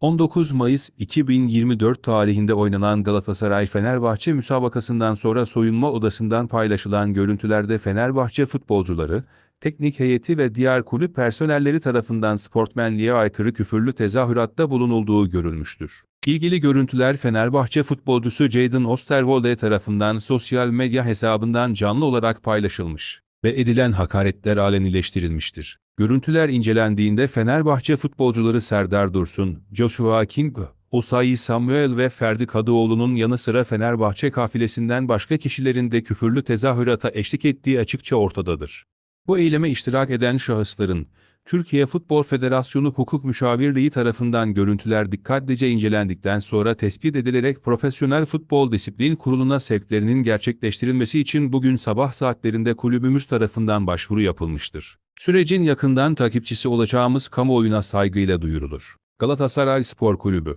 19 Mayıs 2024 tarihinde oynanan Galatasaray-Fenerbahçe müsabakasından sonra soyunma odasından paylaşılan görüntülerde Fenerbahçe futbolcuları, teknik heyeti ve diğer kulüp personelleri tarafından sportmenliğe aykırı küfürlü tezahüratta bulunulduğu görülmüştür. İlgili görüntüler Fenerbahçe futbolcusu Jadon Osterwolde tarafından sosyal medya hesabından canlı olarak paylaşılmış ve edilen hakaretler alenileştirilmiştir. Görüntüler incelendiğinde Fenerbahçe futbolcuları Serdar Dursun, Joshua King, Osayi Samuel ve Ferdi Kadıoğlu'nun yanı sıra Fenerbahçe kafilesinden başka kişilerin de küfürlü tezahürata eşlik ettiği açıkça ortadadır. Bu eyleme iştirak eden şahısların, Türkiye Futbol Federasyonu Hukuk Müşavirliği tarafından görüntüler dikkatlice incelendikten sonra tespit edilerek Profesyonel Futbol Disiplin Kurulu'na sevklerinin gerçekleştirilmesi için bugün sabah saatlerinde kulübümüz tarafından başvuru yapılmıştır. Sürecin yakından takipçisi olacağımız kamuoyuna saygıyla duyurulur. Galatasaray Spor Kulübü